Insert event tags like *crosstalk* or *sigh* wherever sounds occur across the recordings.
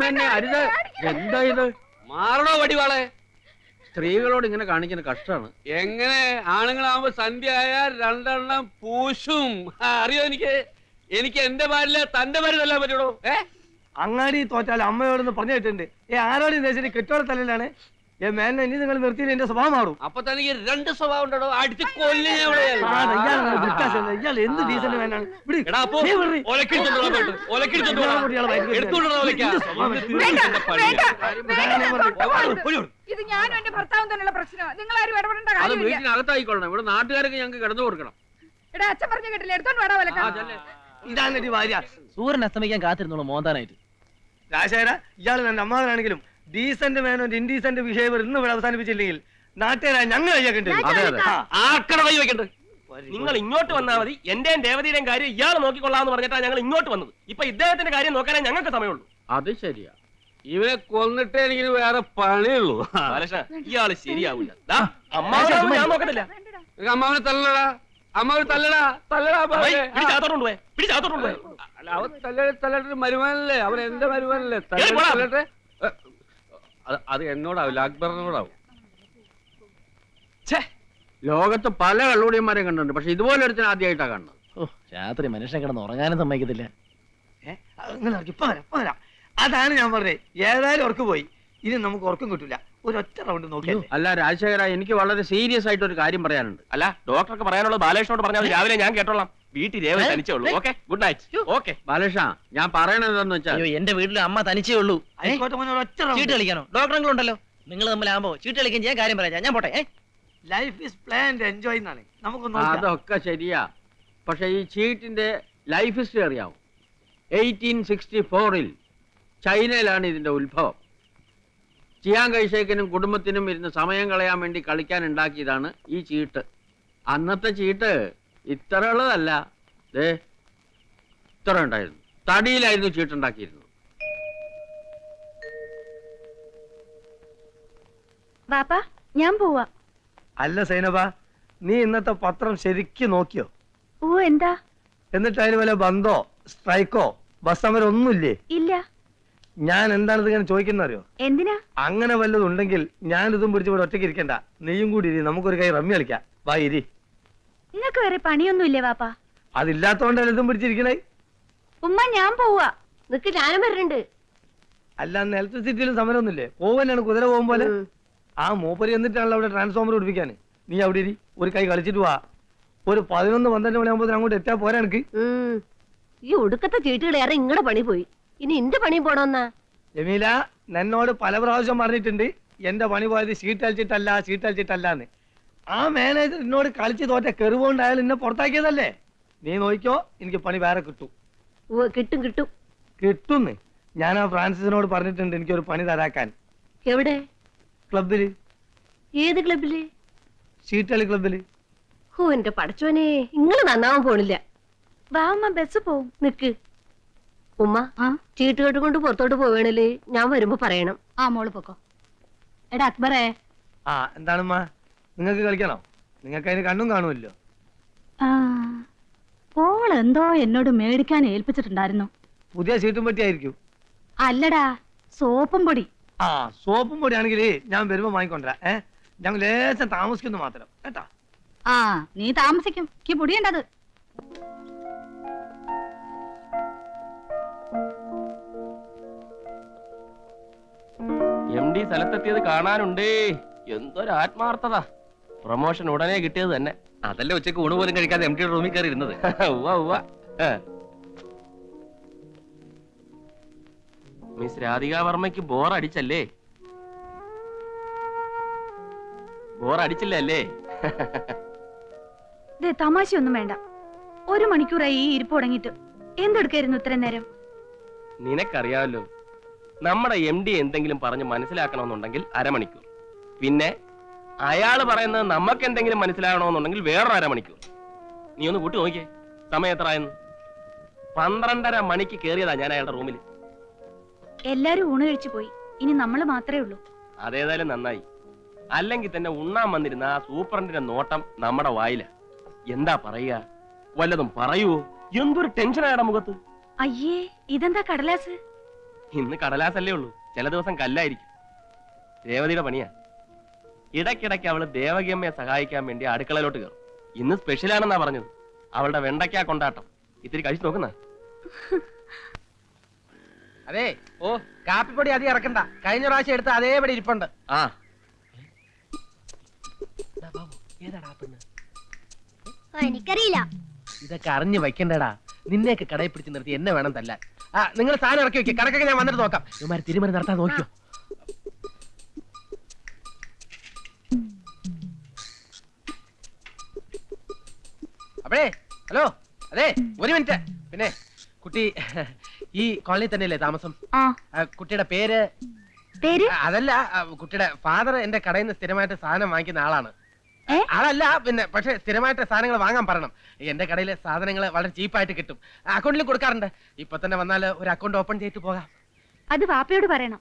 മേന്നെ അരുത്? എന്താ ഇത്? മാറണോ വടിവാളെ? സ്ത്രീകളോട് ഇങ്ങനെ കാണിക്കുന്ന കഷ്ടമാണ്. എങ്ങനെ? ആണുങ്ങളാവുമ്പോ സന്ധ്യ ആയാൽ രണ്ടെണ്ണം പൂശും. ആ, അറിയോ എനിക്ക്? എനിക്ക് എന്റെ പാലിൽ തന്റെ പാടി തല്ലാൻ പറ്റുള്ളൂ. ഏ? അങ്ങാടി തോറ്റാൽ അമ്മയോടൊന്ന് പറഞ്ഞു കേട്ടിട്ടുണ്ട്. ഏ ആരോടും ദേശം കെട്ടോടെ തലയിലാണ് മേലിനെ ഇനി നിങ്ങൾ നിർത്തിയില്ല? എന്റെ സ്വഭാവം മാറും. അപ്പൊ തനിക്ക് രണ്ട് സ്വഭാവം ഉണ്ടോ അടിച്ച്. ഇയാൾ എന്ത് ഡീസന്റ് വേനാണ് ഇത് ഞാനും എന്റെ ഭർത്താവും തന്നെയുള്ള പ്രശ്നമാണ് നിങ്ങൾ ആരും ഇടപെടേണ്ട കാര്യം വീട്ടിനകത്തായിക്കൊള്ളണം. ഇവിടെ നാട്ടുകാർക്ക് ഞങ്ങൾക്ക് കിടന്നു കൊടുക്കണം. എടാ അച്ഛൻ പറഞ്ഞു കേട്ടില്ല? എടുത്തോണ്ട് വേടാ ആ, ഇതാണ് ഭാര്യ. സൂര്യൻ അസ്തമിക്കാൻ കാത്തിരുന്നോളൂ മോന്താനായിട്ട്. രാജേര ഇയാൾ എന്റെ അമ്മാവനാണെങ്കിലും ഡീസന്റ് മേനോ ഇൻഡീസന്റ് വിഷയം ഇന്ന് ഇവിടെ അവസാനിപ്പിച്ചില്ലെങ്കിൽ നാട്ടുകാരായ ഞങ്ങൾ കഴിയാക്കേണ്ടി അതെ അതെ. ആർക്കട കൈ വെക്കണ്ടേ. നിങ്ങൾ ഇങ്ങോട്ട് വന്നാൽ മതി. എന്റെയും ദേവതയുടെയും കാര്യം ഇയാൾ നോക്കിക്കൊള്ളാന്ന് പറഞ്ഞിട്ടാണ് ഞങ്ങൾ ഇങ്ങോട്ട് വന്നത്. ഇപ്പൊ ഇദ്ദേഹത്തിന്റെ കാര്യം നോക്കാനേ ഞങ്ങൾക്ക് സമയമുള്ളൂ. അത് ശരിയാ. ഇവനെ കൊന്നിട്ടേ എനിക്ക് വേറെ പണിയുള്ളൂ. ഇയാൾ ശരിയാവില്ല ദാ, അമ്മാവനാവുമ്പോ ഞാൻ നോക്കത്തില്ല. അമ്മാവനെ തല്ലടാ. അമ്മാവനെ തല്ലടാ. തല്ലടാ അമ്മാവനെ. പിടിച്ചാത്തോണ്ട് പോയെ പിടിച്ചാത്തോണ്ട് പോയെ അവൻ തല്ലട്ടെ തല്ലട്ടെ മരുമാനല്ലേ അവൻ എന്റെ മരുമാനല്ലേ. തല്ലട്ടെ അത് അത് എന്നോടാവില്ല അക്ബറിനോടാവും. ലോകത്ത് പല കള്ളുടിയന്മാരെയും കണ്ടിട്ടുണ്ട് പക്ഷെ ഇതുപോലെ ഒരുത്തിന് ആദ്യമായിട്ടാണ് കാണുന്നത്. ഓ രാത്രി മനുഷ്യൻ കിടന്ന് ഉറങ്ങാനും സമ്മതിക്കത്തില്ല. ഏ, അത് നിങ്ങൾ ഇറക്കി. ഇപ്പൊ വരാം, ഇപ്പൊ വരാം. അതാണ് ഞാൻ പറഞ്ഞത് ഏതായാലും ഉറക്ക് പോയി. ഇനി നമുക്ക് ഉറക്കം കിട്ടൂല. ഒരൊറ്റ റൗണ്ട് നോക്കിയല്ലേ അല്ല രാജശേഖര എനിക്ക് വളരെ സീരിയസ് ആയിട്ട് ഒരു കാര്യം പറയാനുണ്ട്. അല്ല ഡോക്ടർക്ക് പറയാനുള്ളത് ബാലേഷനോട് പറഞ്ഞാൽ രാവിലെ ഞാൻ കേട്ടോളാം. വീട്ടിൽ രേവ തനിച്ചേ ഉള്ളൂ. Okay good night okay. Balakrishna ഞാൻ പറയണത് എന്താന്ന് വെച്ചാൽ അയ്യോ എന്റെ വീട്ടിൽ അമ്മ തനിച്ചേ ഉള്ളൂ. ചീട്ട് കളിക്കാനോ കളിക്കാനോ? ഉണ്ടല്ലോ നിങ്ങൾ തമ്മിലാകുമ്പോ ചീട്ട് കളിക്കാൻ ചെയ്യാൻ കാര്യം പറയാം. ഞാൻ പോട്ടെ ലൈഫ് ഈസ് പ്ലാൻഡ് എൻജോയ് എന്നാണ്. നമുക്ക് അതൊക്കെ ശരിയാ. പക്ഷെ ഈ ചീട്ടിന്റെ ലൈഫ് ഹിസ്റ്ററി അറിയാവും? എയ്റ്റീൻ സിക്സ്റ്റി ഫോറിൽ ചൈനയിലാണ് ഇതിന്റെ ഉത്ഭവം. ചിയാൻ കൈഷേക്കിനും കുടുംബത്തിനും ഇരുന്ന് സമയം കളയാൻ വേണ്ടി കളിക്കാൻ ഉണ്ടാക്കിയതാണ് ഈ ചീട്ട്. അന്നത്തെ ചീട്ട് ഇത്ര ഉള്ളതല്ല ഏ ഇത്ര ഉണ്ടായിരുന്നു. തടിയിലായിരുന്നു ചീട്ടുണ്ടാക്കിയിരുന്നത്. വാപ്പ ഞാൻ പോവാ. അല്ല സൈനബ നീ ഇന്നത്തെ പത്രം ശരിക്കും നോക്കിയോ? ഓ എന്താ? എന്നിട്ട് അതിന് വല്ല ബന്ധോ സ്ട്രൈക്കോ ബസ് സമരം ഒന്നുമില്ലേ? ഇല്ല. ഞാൻ എന്താണ് ഇങ്ങനെ ചോദിക്കുന്ന അറിയോ എന്തിനാ? അങ്ങനെ വല്ലതുണ്ടെങ്കിൽ ഞാൻ ഇതും പിടിച്ച് ഇവിടെ ഒറ്റയ്ക്ക് ഇരിക്കണ്ട. നീയും കൂടി ഇരി നമുക്കൊരു കൈ റമ്മി കളിക്കാം. വാ ഇരി. നിങ്ങൾക്ക് വേറെ പണിയൊന്നും ഇല്ലേ വാപ്പ? അതില്ലാത്തോണ്ടല്ലേ ഇതും പിടിച്ചിരിക്കണേ. ഉമ്മ ഞാൻ പോവാ. നിക്ക് ഞാനും വരുന്നുണ്ട് അല്ല അന്ന് ഇലക്ട്രിസിറ്റിയിലും സമരമൊന്നുമില്ലേ? പോവാനാണ് കുതിര പോകും പോലെ? ആ മൂപ്പര് എന്നിട്ടാണല്ലോ അവിടെ ട്രാൻസ്ഫോമർ പിടിപ്പിക്കാൻ നീ അവിടെ ഇരി ഒരു കൈ കളിച്ചിട്ട് വാ. ഒരു പതിനൊന്ന് പന്ത്രണ്ട് മണിയാകുമ്പോൾ അങ്ങോട്ട് എത്താൻ പോരാ എനിക്ക്. ഈ ഒടുക്കത്തെ ചീട്ടുകളേറെ ഇങ്ങടെ പണി പോയി. ഇനി എന്റെ പണി പോണോന്നാ? ജമീല എന്നോട് പല പ്രാവശ്യം പറഞ്ഞിട്ടുണ്ട്. എന്റെ പണി പോയത് ഷീറ്റ് അലച്ചിട്ടല്ല ഷീറ്റ് അലച്ചിട്ടല്ല എന്ന് ആ മാനേജർ എന്നോട് കളിച്ച് തോറ്റ കെറുകൊണ്ട് അയാൾ എന്നെ പുറത്താക്കിയതല്ലേ? നീ നോക്കിക്കോ എനിക്ക് പണി വേറെ കിട്ടും. കിട്ടും കിട്ടും കിട്ടും. കിട്ടുന്ന്. ഞാൻ ആ ഫ്രാൻസിസിനോട് പറഞ്ഞിട്ടുണ്ട് എനിക്കൊരു പണി തരാക്കാൻ. എവിടെ? ക്ലബിൽ ഏത് ക്ലബിൽ ഷീറ്റ് കളി ക്ലബിൽ ഓ എന്റെ പടച്ചോനെ ഇങ്ങൾ നന്നാവാൻ പോണില്ല. വാമ്മ ബസ് പോവും. നിക്ക്. ഉമ്മ ആ? ചീട്ട് കെട്ടുകൊണ്ട് പുറത്തോട്ട് പോവേണല്ലേ? ഞാൻ വരുമ്പോ പറയണം. ആ മോൾ പൊക്കോ. എടാ അക്ബറേ. ആ എന്താണമ്മ? നിങ്ങൾക്ക് കളിക്കണോ? നിങ്ങൾക്ക് അതിന് കണ്ണും കാണുമല്ലോ. ആ പോൾ എന്തോ എന്നോട് മേടിക്കാൻ ഏൽപ്പിച്ചിട്ടുണ്ടായിരുന്നു. പുതിയ സീറ്റും പറ്റിയായിരിക്കും അല്ലടാ സോപ്പും പൊടി. ആ സോപ്പും പൊടി ആണെങ്കിൽ ഞാൻ വരുമ്പോ വാങ്ങിക്കൊണ്ടരാ ഏ ഞങ്ങൾ ലേശം താമസിക്കുന്നു മാത്രം. കേട്ടാ? ആ നീ താമസിക്കും. എനിക്ക് പൊടിയുണ്ടത്. M D സ്ഥലത്തെത്തിയത് കാണാനുണ്ടേ. എന്തൊരു ആത്മാർത്ഥത. പ്രൊമോഷൻ ഉടനെ കിട്ടിയത് തന്നെ. അതല്ലേ ഉച്ചയ്ക്ക് ഊണ് പോലും കഴിക്കാതെ എം ടി റൂമിൽ കയറി ഇരുന്നത് *laughs* ഉവ്വ. ഉവ്വ മിസ് രാധിക വർമ്മയ്ക്ക് ബോർ അടിച്ചല്ലേ? ബോർ അടിച്ചില്ല അല്ലേ? തമാശയൊന്നും വേണ്ട. ഒരു മണിക്കൂറായി ഈ ഇരിപ്പ് തുടങ്ങിയിട്ട്. എന്തെടുക്കായിരുന്നു ഇത്രയും നേരം? നിനക്കറിയാമല്ലോ നമ്മുടെ എം ഡി എന്തെങ്കിലും പറഞ്ഞ് മനസ്സിലാക്കണമെന്നുണ്ടെങ്കിൽ അരമണിക്കൂർ. പിന്നെ അയാൾ പറയുന്നത് നമുക്ക് എന്തെങ്കിലും മനസ്സിലാകണമെന്നുണ്ടെങ്കിൽ വേറൊരു അരമണിക്കൂർ നീ ഒന്ന് കൂട്ടി നോക്കിയേ. സമയം എത്രയെന്ന് പന്ത്രണ്ടര മണിക്ക് കേറിയതാ ഞാൻ അയാളുടെ റൂമിൽ എല്ലാരും ഊണ് കഴിച്ചു പോയി. ഇനി നമ്മൾ മാത്രമേ ഉള്ളൂ. അതേതായാലും നന്നായി. അല്ലെങ്കിൽ തന്നെ ഉണ്ണാൻ വന്നിരുന്ന ആ സൂപ്രണ്ടിന്റെ നോട്ടം നമ്മുടെ വായില. എന്താ പറയുക? വല്ലതും പറയുവോ? എന്തൊരു ടെൻഷനായടാ മുഖത്ത്? അയ്യേ ഇതെന്താ കടലാസ്? ഇന്ന് കടലാസല്ലേ ഉള്ളൂ. ചില ദിവസം കല്ലായിരിക്കും. രേവതിയുടെ പണിയാ. ഇടയ്ക്കിടയ്ക്ക് അവൾ ദേവകിയമ്മയെ സഹായിക്കാൻ വേണ്ടി അടുക്കളയിലോട്ട് കയറും. ഇന്ന് സ്പെഷ്യലാണെന്നാ പറഞ്ഞത്. അവളുടെ വെണ്ടയ്ക്ക കൊണ്ടാട്ടം. ഇത്തിരി കഴിച്ചു നോക്കുന്ന. അതെ ഓ കാപ്പിപ്പൊടി അധികം ഇറക്കണ്ട. കഴിഞ്ഞ പ്രാവശ്യം എടുത്ത അതേപടി ഇരിപ്പുണ്ട്. ആ. എനിക്കറിയില്ല. ഇതൊക്കെ അറിഞ്ഞു വെക്കണ്ടടാ നിന്നെയൊക്കെ കടയിൽ പിടിച്ച് നിർത്തി എന്നെ വേണം തല്ലാൻ. ആ നിങ്ങൾ സാധനം ഇറക്കി വെക്കുക കണക്കൊക്കെ ഞാൻ വന്നിട്ട് നോക്കാം. ഇവന്മാർ തിരുമറി നടത്താൻ നോക്കിയോ? അപ്പഴേ ഹലോ അതെ ഒരു മിനിറ്റ്. പിന്നെ കുട്ടി ഈ കോളനി തന്നെയല്ലേ താമസം? ആ. ആ, കുട്ടിയുടെ പേര്? പേര്? അതല്ല ആ, കുട്ടിയുടെ ഫാദർ എന്റെ കടയിൽ നിന്ന് സ്ഥിരമായിട്ട് സാധനം വാങ്ങിക്കുന്ന ആളാണ്. ഏ? ആളല്ല പിന്നെ പക്ഷെ സ്ഥിരമായിട്ട് സാധനങ്ങൾ വാങ്ങാൻ പറയണം. എന്റെ കടയിലെ സാധനങ്ങൾ വളരെ ചീപ്പായിട്ട് കിട്ടും. അക്കൗണ്ടിൽ കൊടുക്കാറുണ്ട്. ഇപ്പൊ തന്നെ വന്നാൽ ഒരു അക്കൗണ്ട് ഓപ്പൺ ചെയ്തിട്ട് പോകാം. അത് വാപ്പയോട് പറയണം.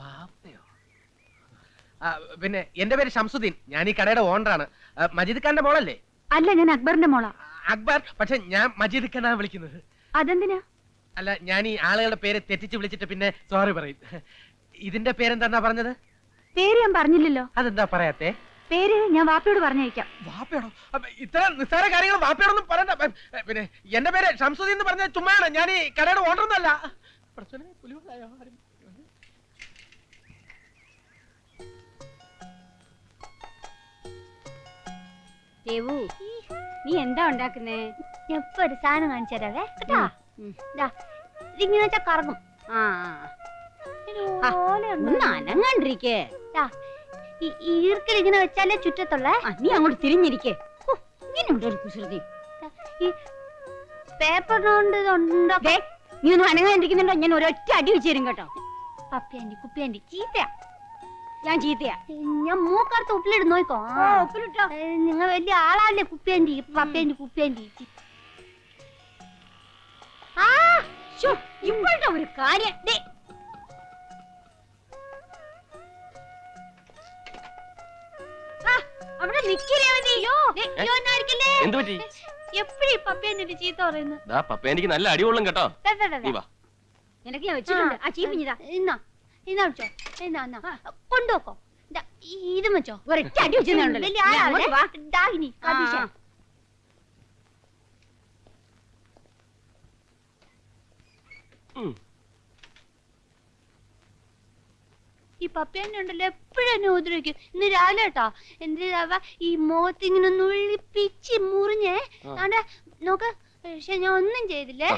വാപ്പയോ? ആ, പിന്നെ എന്റെ പേര് ഷംസുദ്ദീൻ. ഞാൻ ഈ കടയുടെ ഓണറാണ് മജീദ് ഖാന്റെ മോളല്ലേ? അല്ല ഞാൻ അക്ബറിന്റെ മോളാ. അക്ബർ? പക്ഷെ ഞാൻ മജീദ് ഖാനാണ് വിളിക്കുന്നത്. അതെന്തിനാ? അല്ല ഞാൻ ഈ ആളുകളുടെ പേര് തെറ്റിച്ച് വിളിച്ചിട്ട് പിന്നെ സോറി പറയും. ഇതിന്റെ പേരെന്താ പറഞ്ഞത്? പേര് ഞാൻ പറഞ്ഞില്ലല്ലോ. അതെന്താ പറയാത്തേ? പേര് ഞാൻ വാപ്പയോട് പറഞ്ഞയക്കാം. വാപ്പയോടോ ഇത്ര നിസ്സാര കാര്യങ്ങൾ വാപ്പയോടൊന്നും പറയണ്ട. പിന്നെ എന്റെ പേര് ഷംസുദ്ദീൻ എന്ന് പറഞ്ഞ ചുമ്മാണ് ഞാൻ ഈ കടയുടെ ഓർഡർ ഒന്നല്ല പടച്ചോനെ, ദേവു നീ എന്താ ഉണ്ടാക്കുന്നേ? ഞാൻ ഒരു സാധനം കാണിച്ചു തരാവേ കേട്ടാ ഇതിങ്ങനെ വെച്ചാ കറങ്ങും. ആ അനങ്ങാണ്ടിരിക്കേ. ഈർക്കിൽ ഇങ്ങനെ വെച്ചാലേ ചുറ്റത്തുള്ള? നീ അങ്ങോട്ട് തിരിഞ്ഞിരിക്കേ. ഇങ്ങനെയുണ്ട് ഒരു കുസൃതി? ഈ പേപ്പറിനോണ്ട് ഇതുണ്ടാക്കാം നീ ഒന്നും അനങ്ങാണ്ടിരിക്കുന്നുണ്ടോ? ഞാൻ ഒരൊറ്റ അടി വെച്ച് തരും കേട്ടോ. പപ്പിയാണ്ടി കുപ്പിയാണ്ടി ചീത്തയാ. ഞാൻ ചീത്തയാ. ഞാൻ മൂക്കടുത്ത് ഉപ്പിലിട്ട് നോക്കോ ഉപ്പിലിട്ടോ. നിങ്ങൾ വലിയ ആളാല്ലേ കുപ്പിയാണ്ടി പപ്പേന്റെ കുപ്പിയാണ്ടി ആ ഇപ്പോഴത്തെ ഒരു കാര്യം. ദേ. ആ, അവിടെ നിക്കില്ലേ എപ്പഴും പപ്പിയാണ്ടി ചീത്ത പറയുന്നു ദാ പപ്പ എനിക്ക് നല്ല അടികൊള്ളും കേട്ടോ. നിനക്ക് ഞാൻ വെച്ചിട്ടുണ്ട്. ആ ചീപ്പിഞ്ഞതാ ഇന്നാ. ഇന്നാ വെച്ചോ ഇന്നാ എന്നാ കൊണ്ടുവെക്കോ ദാ, ഈ- ഇതും വെച്ചോ ഒരൊറ്റ അടി വെച്ചോ ഡാഹിനി കതീശ ഉം. ഈ ഉണ്ടല്ലോ എപ്പോഴും എന്നെ ഉപദ്രവിക്കും. ഇന്ന് രാവിലെ കേട്ടോ. എന്തിനാവ ഈ മുഖത്ത് ഇങ്ങനെ നുള്ളിപ്പിച്ച് മുറിഞ്ഞേ. ആ. ആണ്ടെ നോക്ക്. പക്ഷെ ഞാൻ ഒന്നും ചെയ്തില്ലേ?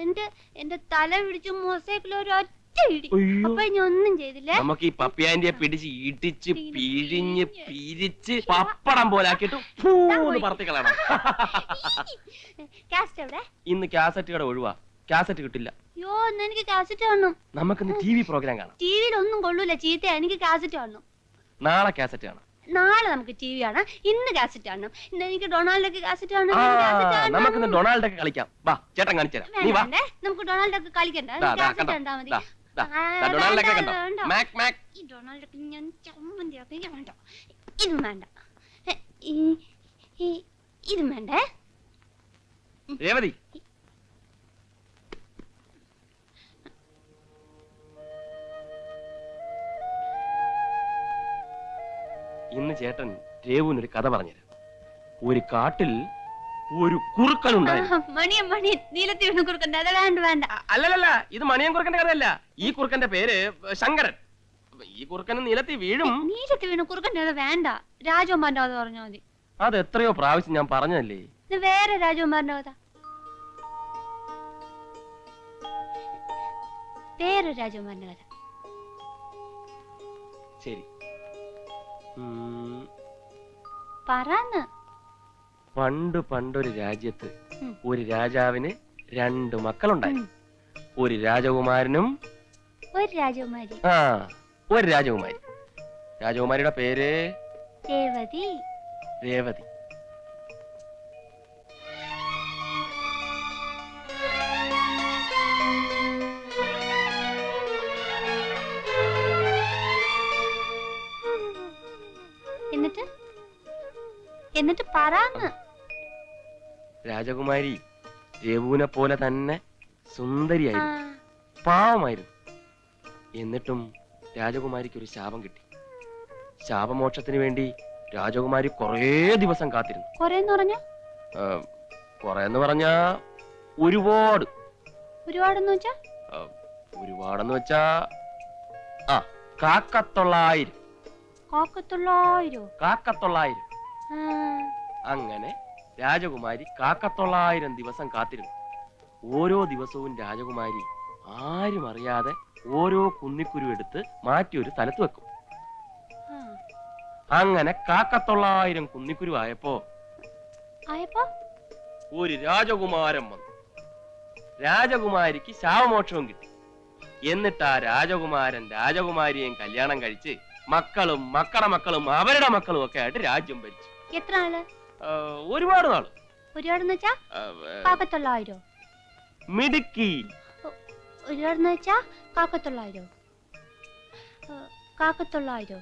എന്റെ എന്റെ തല പിടിച്ച് മൊസൈക്കിൽ ഒരു ഒറ്റ അയ്യോ. അപ്പൊ ഞാൻ ഒന്നും ചെയ്തില്ലേ. നമുക്ക് ഈ പപ്പിയാന്റിയെ പിടിച്ച് ഇടിച്ച് പിഴിഞ്ഞ് പിരിച്ച് പപ്പടം പോലാക്കിയിട്ട് ഫൂന്ന് പറത്തി കളയണം. *laughs* കാസറ്റ് എവിടെ? ഇന്ന് കാസറ്റ് കട ഒഴിവാ. കാസറ്റ് കിട്ടില്ല. യോ എനിക്ക് കാസറ്റ് കാണണം. നമുക്കിന്ന് ടി വി പ്രോഗ്രാം കാണാം. ടിവിയിൽ ഒന്നും കൊള്ളൂല. ചീത്ത എനിക്ക് കാസറ്റ് കാണണം. നാളെ കാസറ്റ് കാണാം. നാളെ നമുക്ക് ടി വി കാണാം. ഇന്ന് കാസറ്റ് കാണണം. ഇന്ന് എനിക്ക് ഡൊണാൾഡൊക്കെ കാസറ്റ് കാണണം. ആ ഇന്ന് കാസറ്റ് കാണണം. നമുക്കിന്ന് ഡൊണാൾഡ് ഒക്കെ കളിക്കാം. വാ ചേട്ടൻ കാണിച്ചു തരാം. നീ വാ. വേണ്ടേ? നമുക്ക് ഡൊണാൾഡ് ഒക്കെ കളിക്കണ്ട. ദാ, ദാ, കാസറ്റ് കണ്ടോ? കണ്ടാ മതി. ദാ, കണ്ടോ? Mac Mac. ഈ ഡൊണാൾഡ് ഒക്കെ ഞാൻ ചമ്മന്തി ആക്കി. വേണ്ട. ഇതും വേണ്ട. എ, ഈ- ഈ- ഇതും വേണ്ടേ. രേവതി. ഇന്ന് ചേട്ടൻ രേവുവിനൊരു കഥ പറഞ്ഞുതരാം. ഒരു കാട്ടിൽ ഒരു കുറുക്കൻ ഉണ്ടായിരുന്നു ആ, മണിയൻ മണിയൻ. നീലത്തി വീണ് കൊടുക്കണ്ട അത് വേണ്ട വേണ്ട. അല്ലല്ലല്ല ഇത് മണിയൻ കുറുക്കന്റെ കഥയല്ല. ഈ കുറുക്കന്റെ പേര് ശങ്കരൻ. ഈ കുറുക്കൻ നിലത്തി വീഴും. നീലത്തി വീണ് കൊടുക്കണ്ട അത് വേണ്ട. രാജകുമാരന്റെ കഥ പറഞ്ഞാൽ മതി. അത് എത്രയോ പ്രാവശ്യം ഞാൻ പറഞ്ഞല്ലേ ഇത് വേറെ രാജകുമാരന്റെ കഥ. വേറെ രാജകുമാരന്റെ കഥ. ശരി. പറന്ന്. പണ്ട് പണ്ടൊരു രാജ്യത്ത്. ഒരു രാജാവിന് രണ്ട് മക്കളുണ്ടായിരുന്നു ഒരു രാജകുമാരനും ഒരു രാജകുമാരി. ആ ഒരു രാജകുമാരി. രാജകുമാരിയുടെ പേര്? രേവതി. രേവതി. എന്നിട്ട്? എന്നിട്ട് പറന്ന് രാജകുമാരി രഘുവിനെ പോലെ തന്നെ സുന്ദരിയായിരുന്നു. പാവമായിരുന്നു. എന്നിട്ടും രാജകുമാരിക്ക് ഒരു ശാപം കിട്ടി. ശാപമോക്ഷത്തിന് വേണ്ടി രാജകുമാരി കുറേ ദിവസം കാത്തിരുന്നു. കൊറേന്ന് പറഞ്ഞ? കുറേന്ന് പറഞ്ഞാ ഒരുപാട്. ഒരുപാടെന്ന് വെച്ചാ? ആ, ഒരുപാടെന്ന് വെച്ചാ ആ കാക്കത്തൊള്ളായിരം. കാക്കത്തൊള്ളായിരം? കാക്കത്തൊള്ളായിരം. അങ്ങനെ രാജകുമാരി കാക്കത്തൊള്ളായിരം ദിവസം കാത്തിരുന്നു. ഓരോ ദിവസവും രാജകുമാരി ആരും അറിയാതെ ഓരോ കുന്നിക്കുരു എടുത്ത് മാറ്റി ഒരു സ്ഥലത്ത് വെക്കും. അങ്ങനെ കാക്കത്തൊള്ളായിരം കുന്നിക്കുരു ആയപ്പോ ഒരു രാജകുമാരൻ വന്നു. രാജകുമാരിക്ക് ശാവമോക്ഷവും കിട്ടി. എന്നിട്ട് ആ രാജകുമാരൻ രാജകുമാരിയും കല്യാണം കഴിച്ച് മക്കളും മക്കളുടെ മക്കളും അവരുടെ മക്കളും ഒക്കെ ആയിട്ട് രാജ്യം ഭരിച്ചു. എത്ര ആൾ? ഒരുപാട് നാൾ. ഒരുപാടെന്ന് വെച്ചാ കാക്കത്തൊള്ളായിരോ മിടുക്കി. ഒരുപാടെന്ന് വെച്ചാ കാക്കത്തൊള്ളായിരോ. കാക്കത്തൊള്ളായിരോ?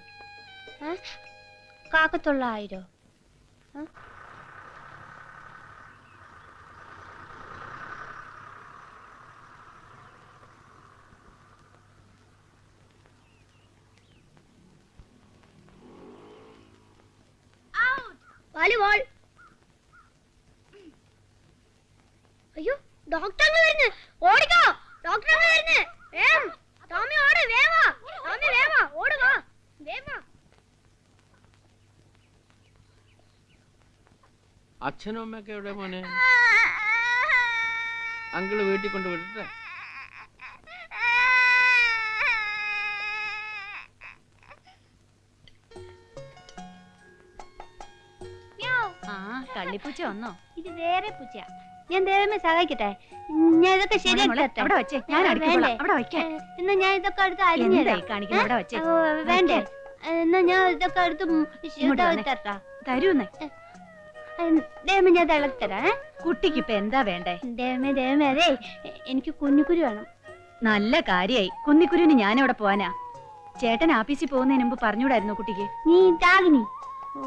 കാക്കത്തൊള്ളായിരോ. അയ്യോ ഡോക്ടർ വരുന്നു. ഓടിക്കോ. ഡോക്ടർ വരുന്നു. വേഗം. ടോമി ഓട് വേവാ ടോമി വേവാ ഓടുക വേവാ അച്ഛനും അമ്മയൊക്കെ എവിടെ മോനെ? അങ്കിൾ വീട്ടിൽ കൊണ്ട് കള്ളിപ്പൂച്ച വന്നോ? ഇത് വേറെ പൂച്ച ഞാൻ ദേവമേ സഹായിക്കട്ടെ. ഞാൻ ഇതൊക്കെ ശരിയാക്കട്ടെ അവിടെ വെച്ചേ. ഞാൻ അടിക്കോളാം? അവിടെ വയ്ക്കാൻ എന്നാ ഞാൻ ഇതൊക്കെ അടുത്ത് അരിഞ്ഞു എന്തായി കാണിക്കുന്നത് അവിടെ വെച്ചേ? വേണ്ടേ? എന്നാ ഞാൻ ഇതൊക്കെ അടുത്ത് തരൂന്നേ. ദേവമേ ഞാൻ തിളക്കരാ കുട്ടിക്ക് ഇപ്പൊ എന്താ വേണ്ടേ? ദേവമേ ദേവമേ അതെ എനിക്ക് കുഞ്ഞിക്കുരു വേണം. നല്ല കാര്യായി. കുന്നിക്കുരുവിന് ഞാൻ എവിടെ പോവാനാ. ചേട്ടൻ ആഫീസിൽ പോകുന്നതിന് മുമ്പ് പറഞ്ഞൂടായിരുന്നു കുട്ടിക്ക്. നീ ദാഗിനി ഓ,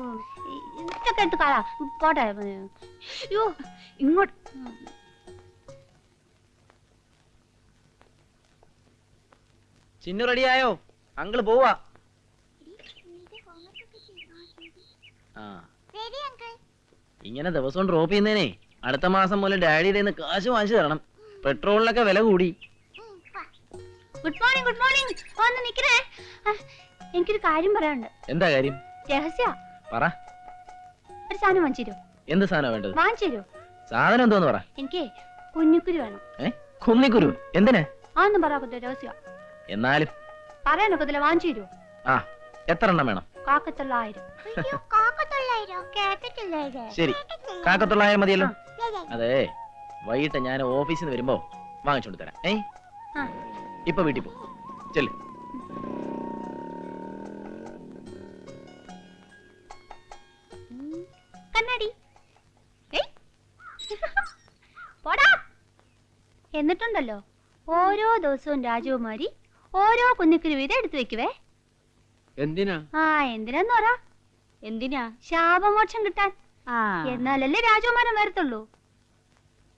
ഇതൊക്കെ എടുത്ത് കളാ പോട്ടെ. അയ്യോ ഇങ്ങോട്ട്. ചിന്നു റെഡിയായോ? അങ്കിൾ പോവാ. ആ. ഇങ്ങനെ ദിവസം ഡ്രോപ്പ് ചെയ്യുന്നതിനെ അടുത്ത മാസം മുതൽ ഡാഡിയുടെ നിന്ന് കാശ് വാങ്ങിച്ചു തരണം. പെട്രോളിനൊക്കെ വില കൂടി. Good morning good morning. ഒന്ന് നിക്കണേ എനിക്കൊരു കാര്യം പറയാനുണ്ട്. എന്താ കാര്യം? രഹസ്യ. പറ. ഒരു സാധനം വാങ്ങിച്ചു എന്ത് സാധനം വേണ്ടത്? വാങ്ങിച്ചു സാധനം എന്തോന്ന് പറ. എനിക്ക് കുഞ്ഞിക്കുരു വേണം. കുന്നിക്കുരു. എന്തിനാ? ആന്നും പറയാക്കത്തില്ല രഹസ്യ എന്നാലും പറയാനൊക്കത്തില്ല വാങ്ങിച്ചു തരൂ ആ എത്ര എണ്ണം വേണം? കാക്കത്തൊള്ളായിരം. ശരി. കാക്കത്തൊള്ളായിരം മതിയല്ലോ? അതെ വൈകിട്ട് ഞാൻ ഓഫീസിൽ നിന്ന് വരുമ്പോ വാങ്ങിച്ചോണ്ട് തരാം. ഏ ഇപ്പൊ വീട്ടിൽ പോ. ചെല്ല്. എന്നിട്ടുണ്ടല്ലോ. ഓരോ ദിവസവും രാജകുമാരി ഓരോ കുഞ്ഞുക്കിന് വീതം എടുത്തു വെക്കുവേ. എന്തിനാ? ആ എന്തിനാന്ന് പറ. എന്തിനാ? ശാപമോക്ഷം കിട്ടാൻ. ആ. എന്നാലല്ലേ രാജകുമാരൻ വരത്തുള്ളൂ.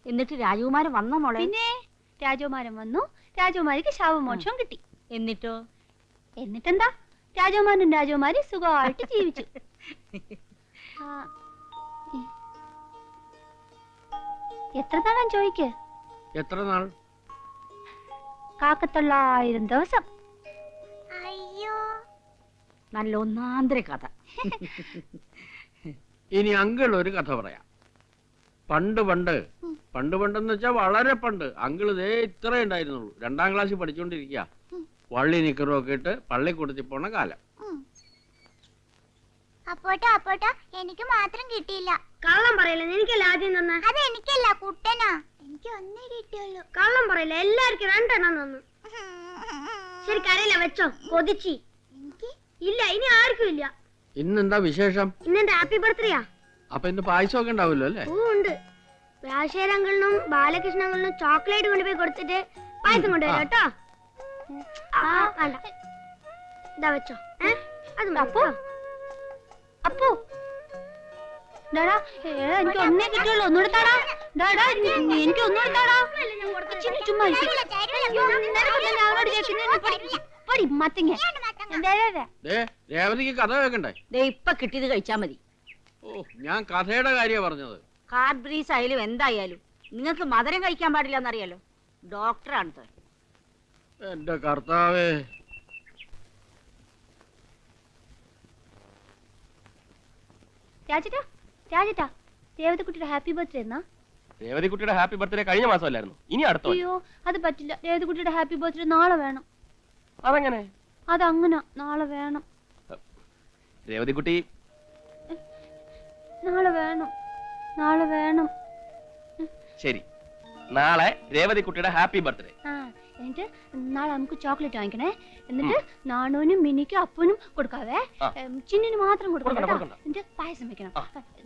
എന്നിട്ട് രാജകുമാരൻ വന്നോ മോളെ? പിന്നെ? രാജകുമാരൻ വന്നു. രാജകുമാരിക്ക് ശാപമോക്ഷം കിട്ടി. എന്നിട്ടോ? എന്നിട്ടെന്താ? രാജകുമാരനും രാജകുമാരി സുഖമായിട്ട് ജീവിച്ചു. *laughs* ആ, എത്ര തവണ ചോദിക്ക്? എത്ര നാൾ? കാക്കത്തൊള്ളായിരം ദിവസം. അയ്യോ. നല്ല ഒന്നാന്തര കഥ. *laughs* ഇനി അങ്കിൾ ഒരു കഥ പറയാം. പണ്ട് പണ്ട് പണ്ട് പണ്ടെന്ന് വെച്ചാൽ വളരെ പണ്ട്. അങ്കിൾ ഇതേ ഇത്രേ ഉണ്ടായിരുന്നുള്ളൂ. രണ്ടാം ക്ലാസ്സിൽ പഠിച്ചുകൊണ്ടിരിക്കുക വള്ളി നിക്കറൊക്കെ ഇട്ട് പള്ളി പള്ളിക്കൂടത്തിൽ പോണ കാലം. അപ്പോട്ടോ അപ്പോട്ടോ എനിക്ക് മാത്രം കിട്ടിയില്ല. കള്ളം പറയല്ലേ? എനിക്കല്ല ആദ്യം തന്നെ? അത് എനിക്കല്ല കുട്ടനാ. എനിക്ക് ഒന്നേ കിട്ടിയുള്ളൂ. കള്ളം പറയില്ല എല്ലാവർക്കും രണ്ടെണ്ണം തന്നു. ശരി കരയില്ല വെച്ചോ കൊതിച്ചി. ഇല്ല ഇനി ആർക്കും ഇല്ല. ഇന്നെന്താ വിശേഷം? ഇന്നെന്റെ ഹാപ്പി ബർത്ത്ഡേയാ അപ്പൊ ഇന്ന് പായസമൊക്കെ ഉണ്ടാവുമല്ലോ അല്ലേ? പൂ ഉണ്ട്. രാജശേഖരങ്ങളിലും ബാലകൃഷ്ണങ്ങളിലും ചോക്ലേറ്റ് കൊണ്ടുപോയി കൊടുത്തിട്ട് പായസം കൊണ്ടുവരാം കേട്ടോ. ആ വേണ്ട. ഇതാ വെച്ചോ. ഏ? അത് അപ്പോ? അപ്പോ? എനിക്ക് ഒന്നേ കിട്ടിയുള്ളൂ. ഒന്നുകൂടെ താടാ. ഡാടാ നി- നി- എനിക്ക് ഒന്നുകൂടെ താടാ. ചുമ്മാ. പോടി മത്തങ്ങ രേവതിക്ക് കഥ കേൾക്കണ്ടേ? ദേ ഇപ്പൊ കിട്ടിയത് കഴിച്ചാ മതി. ഓ ഞാൻ കഥയുടെ കാര്യ പറഞ്ഞത്. കാർഡ് ബ്രീസ് ആയാലും എന്തായാലും നിങ്ങൾക്ക് മധുരം കഴിക്കാൻ പാടില്ല എന്നറിയാലോ ഡോക്ടറാണ് എന്റെ കർത്താവേ. രാജേട്ടാ രാജേട്ടാ രേവതിക്കുട്ടിയുടെ ഹാപ്പി ബർത്ത്ഡേ എന്നാ. രേവതിക്കുട്ടിയുടെ ഹാപ്പി ബർത്ത്ഡേ കഴിഞ്ഞ മാസമല്ലായിരുന്നു. ഇനി അടുത്ത അയ്യോ അത് പറ്റില്ല. രേവതിക്കുട്ടിയുടെ ഹാപ്പി ബർത്ത്ഡേ നാളെ വേണം. അതെങ്ങനെ? അതങ്ങനെ നാളെ വേണം. രേവതിക്കുട്ടി. നാളെ വേണം. നാളെ വേണം. ശരി. നാളെ രേവതിക്കുട്ടിയുടെ ഹാപ്പി ബർത്ത്ഡേ. ആ. എന്നിട്ട് നാളെ നമുക്ക് ചോക്ലേറ്റ് വാങ്ങിക്കണേ. എന്നിട്ട് നാണുവിനും മിനിക്കും അപ്പനും കൊടുക്കാവേ. ചിന്നിന് മാത്രം കൊടുക്കണം കൊടുക്കണ്ട, കേട്ടോ. കൊടുക്കണ്ട. എന്നിട്ട് പായസം വെക്കണം.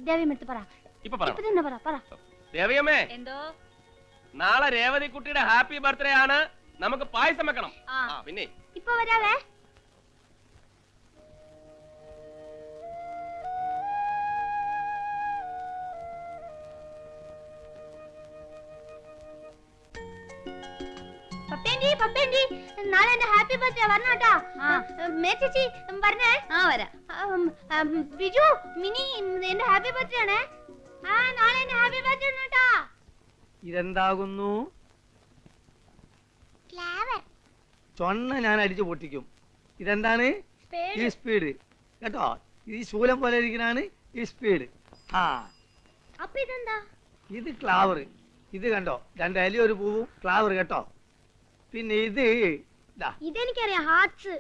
ദേവിയമ്മ എടുത്ത് പറ. ഇപ്പൊ പറ. ഇപ്പൊ തന്നെ പറ പറ. ദേവിയമ്മേ എന്തോ? നാളെ രേവതിക്കുട്ടിയുടെ ഹാപ്പി ബർത്ത്ഡേ ആണ്. നമുക്ക് പായസം വെക്കണം. പിന്നെ. ഇപ്പൊ വരാവേ. പപ്പേന്റി പപ്പേന്റി നാളെ എന്റെ ഹാപ്പി ബർത്ത്ഡേ വരണം കേട്ടോ. ആ. മേ ചേച്ചി വരണേ. ആ വരാം. ബിജു മിനി എന്റെ ഹാപ്പി ബർത്ത്ഡേ ആണേ. ആ നാളെ എന്റെ ഹാപ്പി ബർത്ത്ഡേ ആണ് കേട്ടോ. ഇതെന്താകുന്നു? ചൊണ്ണ ഞാൻ അടിച്ചു പൊട്ടിക്കും. ഇതെന്താണ്? ഈ സ്പീഡ്. കേട്ടോ? ഈ ശൂലം പോലെ ഇരിക്കുന്നതാണ് ഈ സ്പീഡ്. ആ. അപ്പൊ ഇതെന്താ? ഇത് ക്ലാവർ ഇത് കണ്ടോ? രണ്ട് അലി ഒരു പൂവും ക്ലാവർ കേട്ടോ? പിന്നെ ഇത് ഇതാ ഇതെനിക്കറിയാം ഹാർട്സ്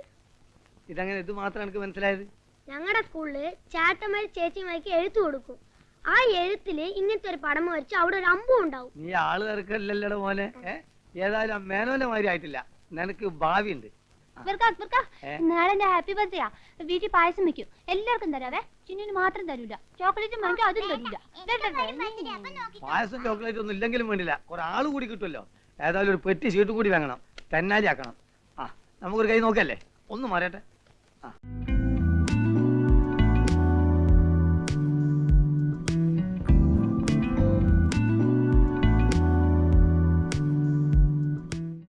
ഇതങ്ങനെ ഇത് മാത്രം എനിക്ക് മനസ്സിലായത്. ഞങ്ങളുടെ സ്കൂളിൽ ചേട്ടന്മാര് ചേച്ചിമാർക്ക് എഴുത്ത് കൊടുക്കും. ആ എഴുത്തിൽ ഇങ്ങനത്തെ ഒരു പടം വരച്ച് അവിടെ ഒരു അമ്പും ഉണ്ടാവും. നീ ആൾ തിരക്കല്ലല്ലോ മോനെ? ഏ? ഏതായാലും മേനോന്റെ മാതിരി ആയിട്ടില്ല. നിനക്ക് ഭാവിയുണ്ട്. വെറുക്കാ വെറുക്കാ ഏ? നാളെ എന്റെ ഹാപ്പി ബർത്ത്ഡേ ആ. വീട്ടിൽ പായസം വെക്കും. എല്ലാവർക്കും തരാവേ. ചിന്നിന് മാത്രം തരൂല. ചോക്ലേറ്റും വാങ്ങിക്കും അതും തരൂല. ദേ, ദേ, ദേ. പായസം ചോക്ലേറ്റ് ഒന്നും ഇല്ലെങ്കിലും വേണ്ടില്ല. കുറെ ആൾ കൂടി കിട്ടുമല്ലോ. ഏതായാലും ഒരു പെറ്റി ഷീട്ടും കൂടി വാങ്ങണം. തെന്നാലി ആക്കണം ആ നമുക്കൊരു കൈ നോക്കല്ലേ ഒന്ന് മാറട്ടെ ആ.